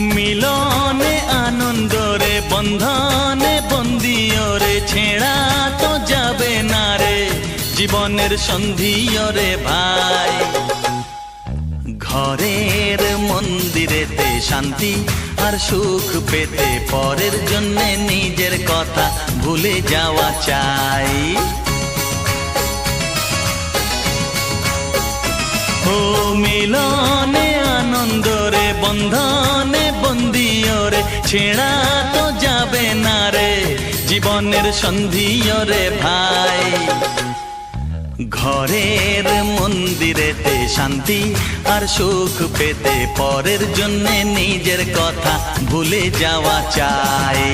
মিলনে আনন্দরে, বন্ধনে বন্দিয়রে, ছেঁড়া তো যাবে না রে জীবনের সন্ধিয়রে ভাই। ঘরের মন্দিরেতে শান্তি আর সুখ পেতে পরের জন্যে নিজের কথা ভুলে যাওয়া চাই। ও মিলনে আনন্দরে, বন্ধনে বন্দিয়রে, ছেঁড়া তো যাবে না রে, জীবনের সন্ধিয়রে ভাই। ঘরের মন্দিরেতে শান্তি আর সুখ পেতে, পরের জন্যে নিজের কথা ভুলে যাওয়া চাই।